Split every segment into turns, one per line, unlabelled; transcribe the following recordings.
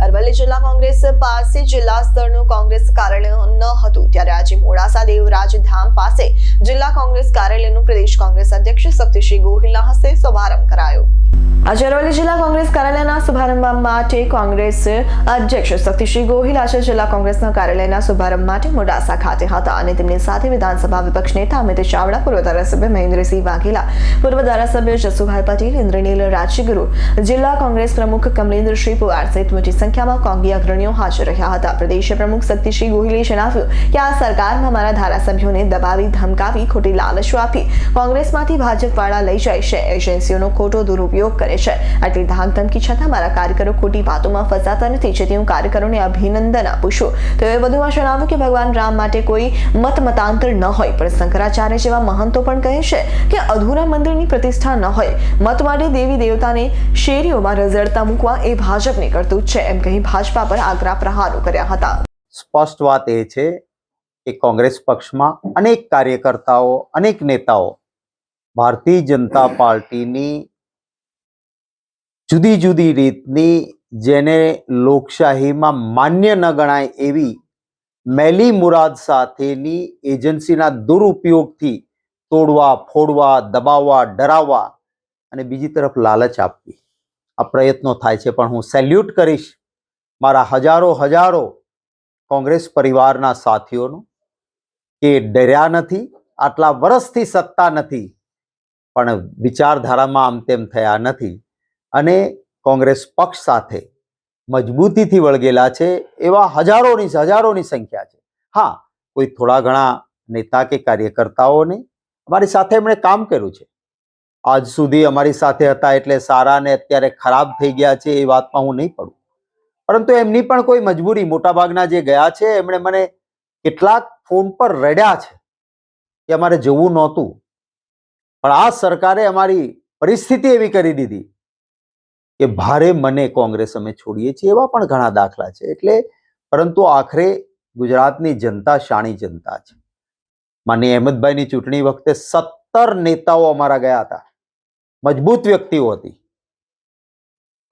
a Aravalli જિલ્લા કોંગ્રેસ પાસે જિલ્લા સ્તરનું કોંગ્રેસ કાર્યાલય ન હતું. ત્યારે આજે મોડાસા દેવરાજ ધામ પાસે જિલ્લા કોંગ્રેસ કાર્યાલયનું પ્રદેશ કોંગ્રેસ અધ્યક્ષ શક્તિસિંહ ગોહિલના હસ્તે શુભારંભ કરાયો. આજે અરવલ્લી જિલ્લા કોંગ્રેસ કાર્યાલયના શુભારંભ માટે કોંગ્રેસ અધ્યક્ષ શક્તિસિંહ ગોહિલ આજે જિલ્લા કોંગ્રેસના કાર્યાલયના શુભારંભ માટે મોડાસા ખાતે હતા અને તેમની સાથે વિધાનસભા વિપક્ષ નેતા અમિત ચાવડા, પૂર્વ ધારાસભ્ય મહેન્દ્રસિંહ વાઘેલા, પૂર્વ ધારાસભ્ય જસુભાઈ પટેલ, ઇન્દ્રનીલ રાજગુરુ, જિલ્લા કોંગ્રેસ પ્રમુખ કમલેન્દ્રસિંહ પુવાર સહિત મોટી સંખ્યામાં કોંગી અગ્રણીઓ હાજર રહ્યા હતા. પ્રદેશ પ્રમુખ શક્તિસિંહ ગોહિલે જણાવ્યું કે આ સરકારમાં મારા ધારાસભ્યોને દબાવી, ધમકાવી, ખોટી લાલચો આપી કોંગ્રેસમાંથી ભાજપવાળા લઈ જાય છે. એજન્સીઓનો ખોટો દુરુપયોગ કરે છે. આટલી ધાક ધમકી છતાં મારા કાર્યકરો ખોટી વાતોમાં ફસાતા નથી, જેથી હું કાર્યકરોને અભિનંદન આપું છું. તેઓએ વધુમાં જણાવ્યું કે ભગવાન રામ માટે કોઈ મત મતાંતર ન હોય. પણ શંકરાચાર્ય જેવા મહંતો પણ કહે છે કે અધૂરા મંદિરની પ્રતિષ્ઠા ન હોય. મત માટે દેવી દેવતાને શેરીઓમાં રઝળતા મૂકવા એ ભાજપને કરતું છે. એમ કહી ભાજપા પર આકરા પ્રહારો કર્યા હતા.
સ્પષ્ટ વાત એ છે કે કોંગ્રેસ પક્ષમાં અનેક કાર્યકર્તાઓ, અનેક નેતાઓ ભારતીય જનતા પાર્ટીની જુદી જુદી રીતની જેને લોકશાહીમાં માન્ય ન ગણાય એવી મેલી મુરાદ સાથેની એજન્સીના દુરુપયોગથી તોડવા, ફોડવા, દબાવવા, ડરાવવા અને બીજી તરફ લાલચ આપવી. આ પ્રયત્નો થાય છે પણ હું સેલ્યુટ કરીશ. મારા હજારો હજારો કોંગ્રેસ પરિવારના સાથીઓનો, કે ડર્યા નથી, આટલા વર્ષથી સત્તા નથી, પણ વિચારધારામાં આમ તેમ થયા નથી અને કોંગ્રેસ પક્ષ સાથે મજબૂતીથી વળગેલા છે, એવા હજારોની હજારોની સંખ્યા છે. હા, કોઈ થોડા ઘણા નેતા કે કાર્યકર્તાઓને અમારી સાથે એમણે કામ કર્યું છે. આજ સુધી અમારી સાથે હતા એટલે સારા ને અત્યારે ખરાબ થઈ ગયા છે એ વાતમાં હું નહીં પડું. પરંતુ એમની પણ કોઈ મજબૂરી. મોટાભાગના જે ગયા છે, એમણે મને કેટલાક ફોન પર રડ્યા છે કે અમારે જવું નહોતું. પણ આ સરકારે અમારી પરિસ્થિતિ એવી કરી દીધી કે ભારે મને કોંગ્રેસ અમે છોડીએ છીએ એવા પણ ઘણા દાખલા છે. એટલે પરંતુ આખરે ગુજરાતની જનતા શાણી જનતા છે. માની અહેમદભાઈની ચૂંટણી વખતે સત્તર નેતાઓ અમારા ગયા હતા. મજબૂત વ્યક્તિઓ હતી.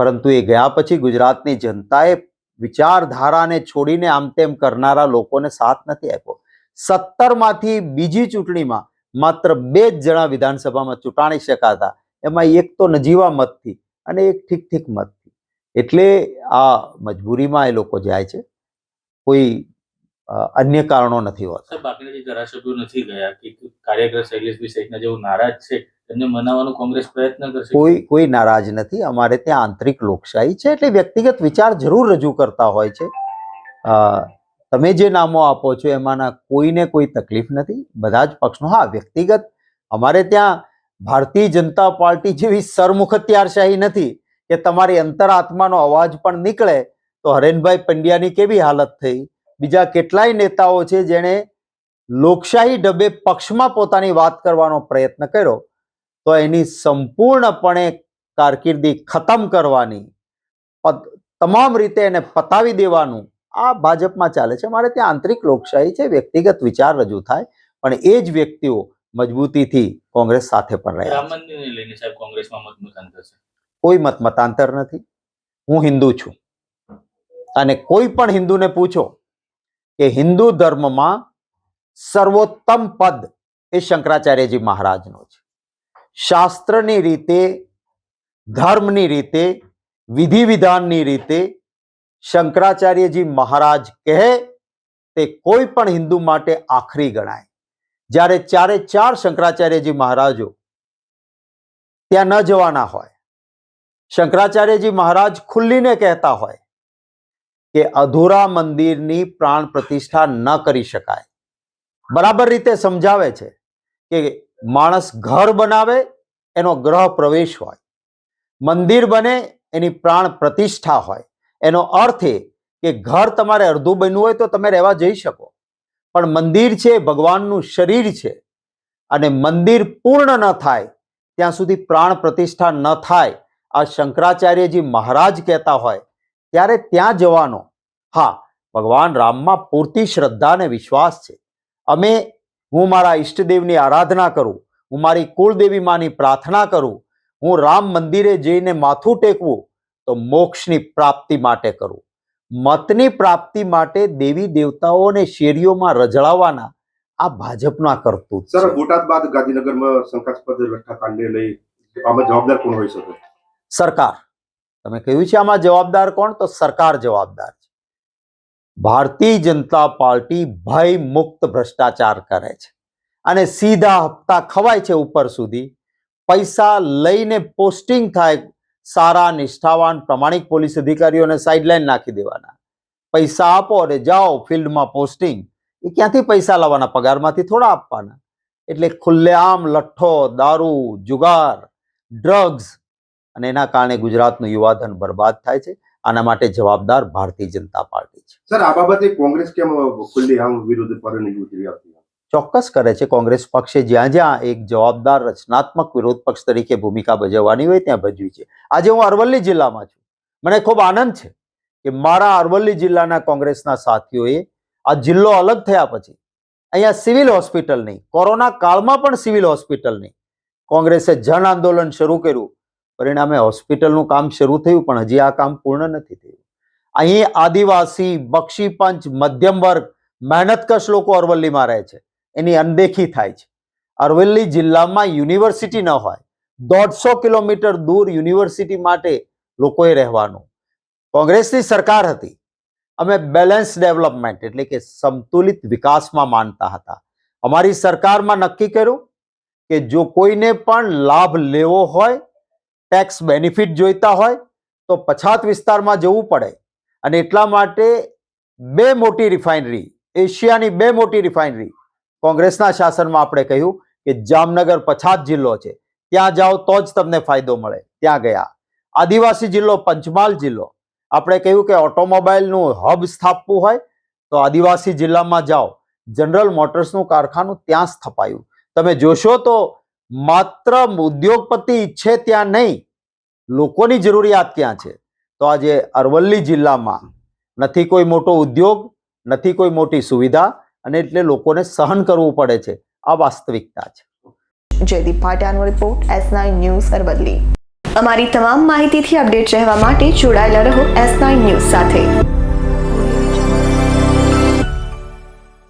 પરંતુ એ ગયા પછી ગુજરાતની જનતાએ વિચારધારાને છોડીને આમ તેમ કરનારા લોકોને સાથ નથી આપ્યો. સત્તરમાંથી બીજી ચૂંટણીમાં માત્ર બે જ જણા વિધાનસભામાં ચૂંટાણી શકાતા. એમાં એક તો નજીવા મતથી અને એક ઠીક ઠીક મતથી. એટલે આ મજબૂરીમાં એ લોકો જાય છે. કોઈ અન્ય કારણો નથી હોતા.
બાકીના જે ધારાસભ્યો નથી ગયા, કે શૈલેષભાઈ સહિતના જેઓ નારાજ છે તેમને મનાવવાનો કોંગ્રેસ પ્રયત્ન કરશે?
કોઈ કોઈ નારાજ નથી. અમારે ત્યાં આંતરિક લોકશાહી છે એટલે વ્યક્તિગત વિચાર જરૂર રજૂ કરતા હોય છે. તમે જે નામો આપો છો એમાંના કોઈને કોઈ તકલીફ નથી. બધા જ પક્ષનો, હા, વ્યક્તિગત. અમારે ત્યાં ભારતીય જનતા પાર્ટી જેવી સરમુખત્યારશાહી નથી કે તમારી અંતરાત્માનો અવાજ પણ નીકળે તો હરેનભાઈ પંડ્યાની કેવી હાલત થઈ? બીજા કેટલાય નેતાઓ છે જેણે લોકશાહી ડબે પક્ષમાં પોતાની વાત કરવાનો પ્રયત્ન કર્યો. તો એની સંપૂર્ણપણે કારકિર્દી ખતમ કરવાની તમામ રીતે એને પતાવી દેવાનું આ ભાજપમાં ચાલે છે. મારે ત્યાં આંતરિક લોકશાહી છે વ્યક્તિગત વિચાર રજૂ થાય પણ એ જ વ્યક્તિઓ મજબૂતીથી કોંગ્રેસ સાથે પણ રહ્યા કોઈ મત મતાંતર નથી. હું હિન્દુ છું. અને કોઈ પણ હિન્દુને પૂછો કે હિન્દુ ધર્મમાં સર્વોત્તમ પદ એ શંકરાચાર્યજી મહારાજનો છે. શાસ્ત્રની રીતે, ધર્મની રીતે વિધિ વિધાનની રીતે શંકરાચાર્યજી મહારાજ કહે, તે કોઈ પણ હિન્દુ માટે આખરી ગણાય. જ્યારે ચારે ચાર શંકરાચાર્યજી મહારાજો ત્યાં ન જવાના હોય, શંકરાચાર્યજી મહારાજ ખુલ્લીને કહેતા હોય કે અધૂરા મંદિરની પ્રાણ પ્રતિષ્ઠા ન કરી શકાય. બરાબર રીતે સમજાવે છે કે માણસ ઘર બનાવે, એનો ગ્રહ પ્રવેશ હોય. મંદિર બને, એની પ્રાણ પ્રતિષ્ઠા હોય. એનો અર્થ એ કે ઘર તમારે અડધું બન્યું હોય તો તમે રહેવા જઈ શકો. પણ મંદિર છે, ભગવાનનું શરીર છે. અને મંદિર પૂર્ણ ન થાય, ત્યાં સુધી પ્રાણ પ્રતિષ્ઠા ન થાય. આ શંકરાચાર્યજી મહારાજ કહેતા હોય, ત્યારે ત્યાં જવાનો. હા, ભગવાન રામમાં પૂરતી શ્રદ્ધા અને વિશ્વાસ છે. અમે હું મારા ઈષ્ટદેવની આરાધના કરું હું મારી કુળદેવી માની પ્રાર્થના કરું હું રામ મંદિરે જઈને માથું ટેકવું તો મોક્ષની પ્રાપ્તિ માટે કરું. મતની પ્રાપ્તિ માટે દેવી દેવતાઓને શેરીઓમાં રજળાવવાના આ ભાજપના કરતું
સર બોટાદ બાદ ગાંધીનગરમાં શંકાસ્પદ લઠ્ઠાકાંડને લઈ આમાં જવાબદાર કોણ હોઈ શકે?
સરકાર. તમે કહ્યું છે આમાં જવાબદાર કોણ તો સરકાર જવાબદાર. ભારતીય જનતા પાર્ટી ભય મુક્ત ભ્રષ્ટાચાર કરે છે અને સીધા હપ્તા ખવાય છે ઉપર સુધી. પૈસા લઈને પોસ્ટિંગ થાય સારા નિષ્ઠાવાન પ્રમાણિક પોલીસ અધિકારીઓને સાઇડલાઇન નાખી દેવાના. પૈસા આપો અને જાઓ ફિલ્ડમાં પોસ્ટિંગ. એ ક્યાંથી પૈસા લાવવાના? પગારમાંથી થોડા આપવાના. એટલે ખુલ્લેઆમ લઠ્ઠો, દારૂ, જુગાર ડ્રગ્સ અને એના કારણે ગુજરાતનું યુવાધન બરબાદ થાય છે. આના માટે જવાબદાર ભારતીય જનતા પાર્ટી છે.
સર આ બાબતે કોંગ્રેસ કેમ ખુલ્લી આમ વિરુદ્ધ પર નહીં ઉતરી આપતી
ચોક્કસ કરે છે કોંગ્રેસ પક્ષે જ્યાં જ્યાં એક જવાબદાર રચનાત્મક વિરોધ પક્ષ તરીકે ભૂમિકા ભજવવાની હોય ત્યાં ભજવી છે. આજે હું અરવલ્લી જિલ્લામાં છું. મને ખૂબ આનંદ છે કે મારા અરવલ્લી જિલ્લાના કોંગ્રેસના સાથીઓએ આ જિલ્લો અલગ થયા પછી અહીંયા સિવિલ હોસ્પિટલ નહીં કોરોના કાળમાં પણ સિવિલ હોસ્પિટલ નહીં કોંગ્રેસે જન આંદોલન શરૂ કર્યું. પરિણામે હોસ્પિટલનું કામ શરૂ થયું, પણ હજી આ કામ પૂર્ણ નથી થયું. અહીં આદિવાસી બક્ષી પંચ મધ્યમ વર્ગ, મહેનતકશ લોકો અરવલ્લીમાં રહે છે. એની અનદેખી થાય છે. અરવલ્લી જિલ્લામાં યુનિવર્સિટી ન હોય, દોઢસો કિલોમીટર દૂર યુનિવર્સિટી માટે લોકોએ રહેવાનું. કોંગ્રેસની સરકાર હતી. અમે બેલેન્સ ડેવલપમેન્ટ એટલે કે સંતુલિત વિકાસમાં માનતા હતા. અમારી સરકારમાં નક્કી કર્યું કે જો કોઈને પણ લાભ લેવો હોય ટેક્સ બેનિફિટ જોઈતા હોય તો પછાત વિસ્તારમાં જવું પડે. અને એટલા માટે બે મોટી રિફાઇનરી એશિયાની બે મોટી રિફાઇનરી કોંગ્રેસના શાસનમાં આપણે કહ્યું કે જામનગર પછાત જિલ્લો છે. ત્યાં જાઓ તો જ તમને ફાયદો મળે. ત્યાં ગયા. આદિવાસી જિલ્લો, પંચમહાલ જિલ્લો. આપણે કહ્યું કે ઓટોમોબાઈલનું હબ સ્થાપવું હોય તો આદિવાસી જિલ્લામાં જાઓ. જનરલ મોટર્સનું કારખાનું ત્યાં સ્થપાયું. તમે જોશો તો માત્ર ઉદ્યોગપતિ ઈચ્છે ત્યાં નહીં, લોકોની જરૂરિયાત ક્યાં છે. તો આજે અરવલ્લી જિલ્લામાં નથી કોઈ મોટો ઉદ્યોગ, નથી કોઈ મોટી સુવિધા, અને એટલે લોકોને સહન કરવું પડે છે. આ વાસ્તવિકતા છે.
Jaydeep પાટિયાનો report S nine news Aravalli. અમારી તમામ માહિતીથી અપડેટ રહેવા માટે જોડાયેલા રહો એસ નાઇન ન્યૂઝ સાથે.